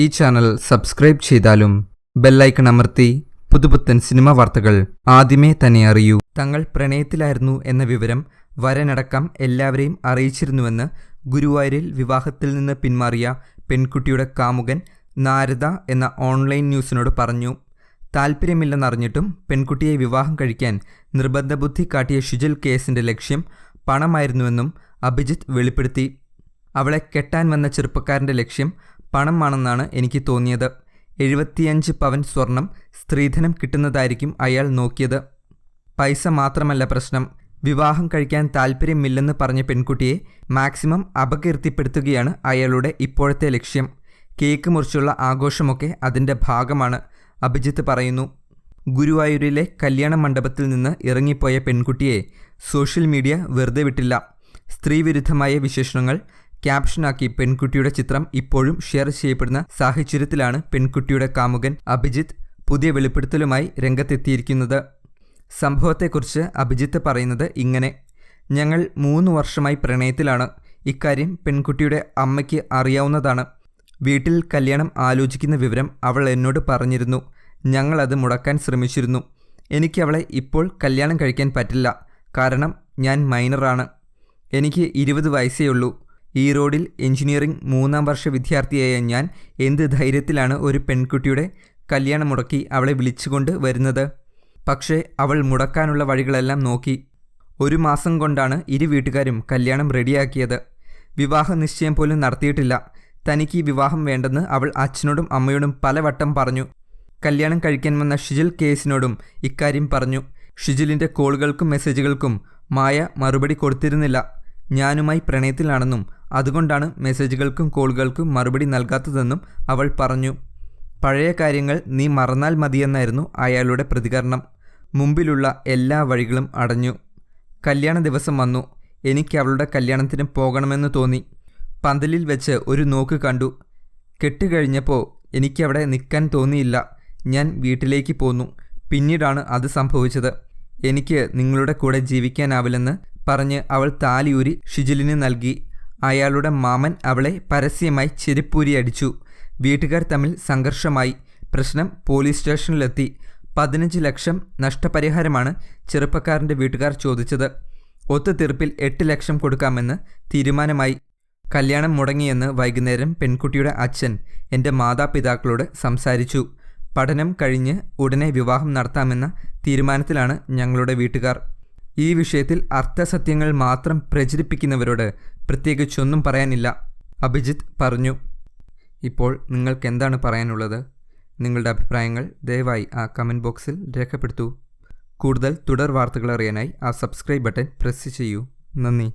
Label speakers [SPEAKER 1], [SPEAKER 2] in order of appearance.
[SPEAKER 1] ഈ channel subscribe ചെയ്താലും bell icon അമർത്തി പുതുപുത്തൻ സിനിമ വാർത്തകൾ ആദ്യമേ തന്നെ അറിയൂ. തങ്ങൾ പ്രണയത്തിലായിരുന്നു എന്ന വിവരം വരനടക്കം എല്ലാവരെയും അറിയിച്ചിരുന്നുവെന്ന് ഗുരുവായൂരിൽ വിവാഹത്തിൽ നിന്ന് പിന്മാറിയ പെൺകുട്ടിയുടെ കാമുകൻ നാരദ എന്ന ഓൺലൈൻ ന്യൂസിനോട് പറഞ്ഞു താല്പര്യമില്ലെന്നറിഞ്ഞിട്ടും പെൺകുട്ടിയെ വിവാഹം കഴിക്കാൻ നിർബന്ധബുദ്ധി കാട്ടിയ ഷിജൽ കേസിന്റെ ലക്ഷ്യം പണമായിരുന്നുവെന്നും അഭിജിത്ത് വെളിപ്പെടുത്തി. അവളെ കെട്ടാൻ വന്ന ചെറുപ്പക്കാരന്റെ ലക്ഷ്യം പണമാണെന്നാണ് എനിക്ക് തോന്നിയത്. എഴുപത്തിയഞ്ച് പവൻ സ്വർണം സ്ത്രീധനം കിട്ടുന്നതായിരിക്കും അയാൾ നോക്കിയത്. പൈസ മാത്രമല്ല പ്രശ്നം. വിവാഹം കഴിക്കാൻ താല്പര്യമില്ലെന്ന് പറഞ്ഞ പെൺകുട്ടിയെ മാക്സിമം അപകീർത്തിപ്പെടുത്തുകയാണ് അയാളുടെ ഇപ്പോഴത്തെ ലക്ഷ്യം. കേക്ക് മുറിച്ചുള്ള ആഘോഷമൊക്കെ അതിന്റെ ഭാഗമാണ് അഭിജിത്ത് പറയുന്നു. ഗുരുവായൂരിലെ കല്യാണ മണ്ഡപത്തിൽ നിന്ന് ഇറങ്ങിപ്പോയ പെൺകുട്ടിയെ സോഷ്യൽ മീഡിയ വെറുതെ വിട്ടില്ല. സ്ത്രീവിരുദ്ധമായ വിശേഷണങ്ങൾ ക്യാപ്ഷനാക്കി പെൺകുട്ടിയുടെ ചിത്രം ഇപ്പോഴും ഷെയർ ചെയ്യപ്പെടുന്ന സാഹചര്യത്തിലാണ് പെൺകുട്ടിയുടെ കാമുകൻ അഭിജിത്ത് പുതിയ വെളിപ്പെടുത്തലുമായി രംഗത്തെത്തിയിരിക്കുന്നത്. സംഭവത്തെക്കുറിച്ച് അഭിജിത്ത് പറയുന്നത് ഇങ്ങനെ ഞങ്ങൾ മൂന്ന് വർഷമായി പ്രണയത്തിലാണ്. ഇക്കാര്യം പെൺകുട്ടിയുടെ അമ്മയ്ക്ക് അറിയാവുന്നതാണ്. വീട്ടിൽ കല്യാണം ആലോചിക്കുന്ന വിവരം അവൾ എന്നോട് പറഞ്ഞിരുന്നു. ഞങ്ങളത് മുടക്കാൻ ശ്രമിച്ചിരുന്നു. എനിക്ക് അവളെ ഇപ്പോൾ കല്യാണം കഴിക്കാൻ പറ്റില്ല. കാരണം ഞാൻ മൈനറാണ്. എനിക്ക് ഇരുപത് വയസ്സേ ഉള്ളൂ ഈ റോഡിൽ എഞ്ചിനീയറിംഗ് മൂന്നാം വർഷ വിദ്യാർത്ഥിയായ ഞാൻ എന്ത് ധൈര്യത്തിലാണ് ഒരു പെൺകുട്ടിയുടെ കല്യാണം മുടക്കി അവളെ വിളിച്ചുകൊണ്ട് വരുന്നത്? പക്ഷേ അവൾ മുടക്കാനുള്ള വഴികളെല്ലാം നോക്കി. ഒരു മാസം കൊണ്ടാണ് ഇരു വീട്ടുകാരും കല്യാണം റെഡിയാക്കിയത്. വിവാഹ നിശ്ചയം പോലും നടത്തിയിട്ടില്ല. തനിക്ക് ഈ വിവാഹം വേണ്ടെന്ന് അവൾ അച്ഛനോടും അമ്മയോടും പലവട്ടം പറഞ്ഞു. കല്യാണം കഴിക്കാൻ വന്ന ഷിജിൽ കേസിനോടും ഇക്കാര്യം പറഞ്ഞു. ഷിജിലിന്റെ കോളുകൾക്കും മെസ്സേജുകൾക്കും മായ മറുപടി കൊടുത്തിരുന്നില്ല. ഞാനുമായി പ്രണയത്തിലാണെന്നും അതുകൊണ്ടാണ് മെസ്സേജുകൾക്കും കോളുകൾക്കും മറുപടി നൽകാത്തതെന്നും അവൾ പറഞ്ഞു. പഴയ കാര്യങ്ങൾ നീ മറന്നാൽ മതിയെന്നായിരുന്നു അയാളുടെ പ്രതികരണം. മുമ്പിലുള്ള എല്ലാ വഴികളും അടഞ്ഞു. കല്യാണ ദിവസം വന്നു. എനിക്ക് അവളുടെ കല്യാണത്തിന് പോകണമെന്ന് തോന്നി. പന്തലിൽ വെച്ച് ഒരു നോക്ക് കണ്ടു. കെട്ടുകഴിഞ്ഞപ്പോൾ എനിക്കവിടെ നിൽക്കാൻ തോന്നിയില്ല. ഞാൻ വീട്ടിലേക്ക് പോന്നു. പിന്നീടാണ് അത് സംഭവിച്ചത്. എനിക്ക് നിങ്ങളുടെ കൂടെ ജീവിക്കാനാവില്ലെന്ന് പറഞ്ഞ് അവൾ താലിയൂരി ഷിജിലിന് നൽകി. അയാളുടെ മാമൻ അവളെ പരസ്യമായി ചെരിപ്പൂരി അടിച്ചു. വീട്ടുകാർ തമ്മിൽ സംഘർഷമായി. പ്രശ്നം പോലീസ് സ്റ്റേഷനിലെത്തി. പതിനഞ്ച് ലക്ഷം നഷ്ടപരിഹാരമാണ് ചെറുപ്പക്കാരന്റെ വീട്ടുകാർ ചോദിച്ചത്. ഒത്തുതീർപ്പിൽ എട്ട് ലക്ഷം കൊടുക്കാമെന്ന് തീരുമാനമായി. കല്യാണം മുടങ്ങിയെന്ന് വൈകുന്നേരം പെൺകുട്ടിയുടെ അച്ഛൻ എന്റെ മാതാപിതാക്കളോട് സംസാരിച്ചു. പഠനം കഴിഞ്ഞ് ഉടനെ വിവാഹം നടത്താമെന്ന തീരുമാനത്തിലാണ് ഞങ്ങളുടെ വീട്ടുകാർ. ഈ വിഷയത്തിൽ അർത്ഥസത്യങ്ങൾ മാത്രം പ്രചരിപ്പിക്കുന്നവരോട് പ്രത്യേകിച്ചൊന്നും പറയാനില്ല. അഭിജിത്ത് പറഞ്ഞു. ഇപ്പോൾ നിങ്ങൾക്ക് എന്താണ് പറയാനുള്ളത്? നിങ്ങളുടെ അഭിപ്രായങ്ങൾ ദയവായി ആ കമന്റ് ബോക്സിൽ രേഖപ്പെടുത്തൂ. കൂടുതൽ തുടർ വാർത്തകൾ അറിയാനായി ആ സബ്സ്ക്രൈബ് ബട്ടൺ പ്രസ് ചെയ്യൂ. നന്ദി.